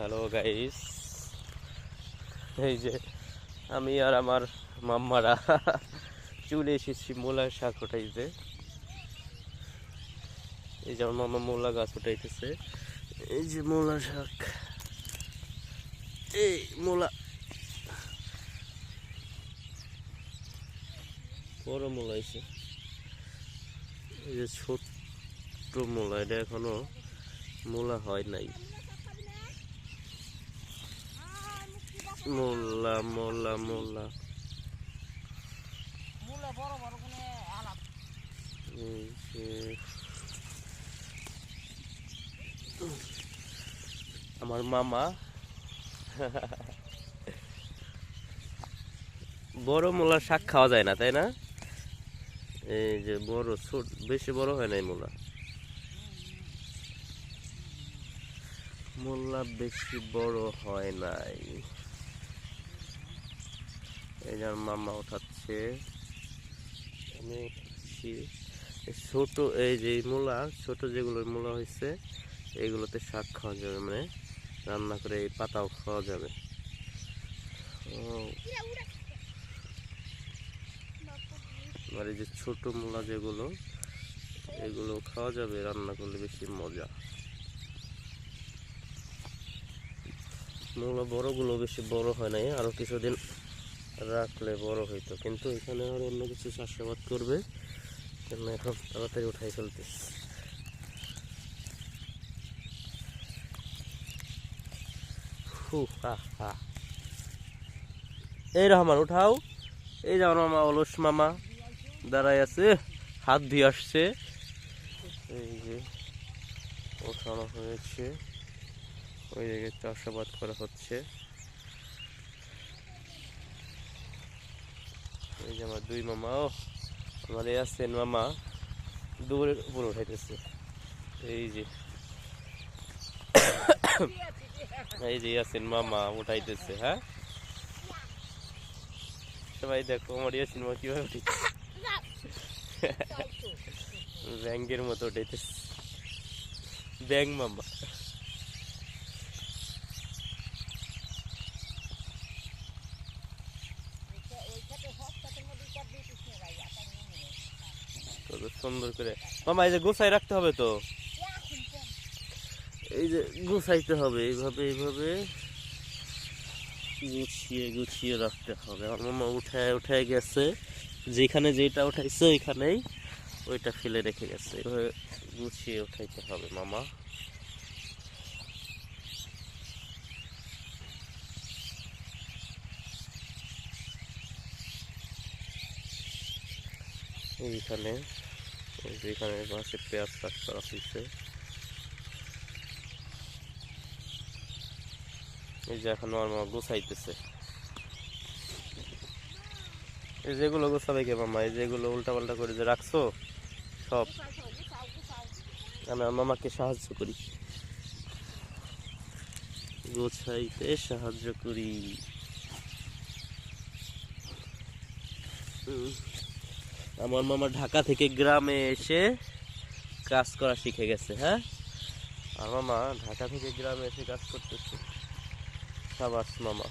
Hello guys এই যে আমি আর আমার মাম্মারা চলে এসেছি মূলার শাক উঠাইতে এই যে আমার মামা মূলা গাছ উঠাইতেছে এই যে মূলা শাক। এই মূলা। বড় মূলা এসে এই যে ছোট্ট মূলা, এটা এখনও মূলা হয় নাই। মোল্লা মোল্লা মোল্লা। আমার মামা। বড় মূলার শাক খাওয়া যায় না তাই না? এই যে বড় ছোট বেশি বড় হয় নাই মূলা মোল্লা বেশি বড় হয় নাই। এই যে মামা উঠাচ্ছে। আমি ছোট, এই যে মূলা, ছোট যেগুলো মূলা হয়েছে এইগুলোতে শাক খাওয়া যাবে মানে রান্না করে এই পাতাও খাওয়া যাবে। আর এই যে ছোট মূলা যেগুলো, এগুলো খাওয়া যাবে, রান্না করলে বেশি মজা। মূলা বড়গুলো বেশি বড় হয় নাই, আরও কিছুদিন রাখলে বড় হইতো। কিন্তু এখানে আর অন্য কিছু চাষাবাদ করবে জন্য এখন তাড়াতাড়ি উঠাই ফেলতে এই রহমান, উঠাও। এই যে আমার মামা, অলস মামা দাঁড়াই আছে, হাত দিয়ে আসছে। এই যে ওঠানো হয়েছে। ওই জায়গায় চাষাবাদ করা হচ্ছে। এই যে আমার দুই মামা, ও, আমার এই আছেন মামা দূরের উপর উঠাইতেছে। এই যে এই যে আছেন মামা, উঠাইতেছে হ্যাঁ? সবাই দেখো, আমার ইয়াসিন মা কীভাবে উঠেছে ব্যাংকের মতো উঠাইতেছে। ব্যাংক মামা। সুন্দর করে। মামা, এই যে গোছাই রাখতে হবে তো? এই যে গুছাইতে হবে, এইভাবে এইভাবে। গুছিয়ে গুছিয়ে রাখতে হবে। আমার মামা উঠায় উঠায় গেছে। যেখানে যেটা উঠাইছে, ওইখানেই ওইটা ফেলে রেখে গেছে। এভাবে গুছিয়ে উঠাইতে হবে, মামা। এইখানে এই যে এখানে পাশে পেঁয়াজ চাষ করা হয়েছে এই যে এখন আমার গুছাইতেছে। এই যেগুলো গোছাবে কে মামা এই যেগুলো উল্টা পাল্টা করে যে রাখছো, সব আমি আমার মামাকে সাহায্য করি। গোছাইতে সাহায্য করি। হুম। আমার মামা ঢাকা থেকে গ্রামে এসে কাজ করা শিখে গেছে হ্যাঁ? আমার মামা ঢাকা থেকে গ্রামে এসে কাজ করতেছে। সাবাস মামা।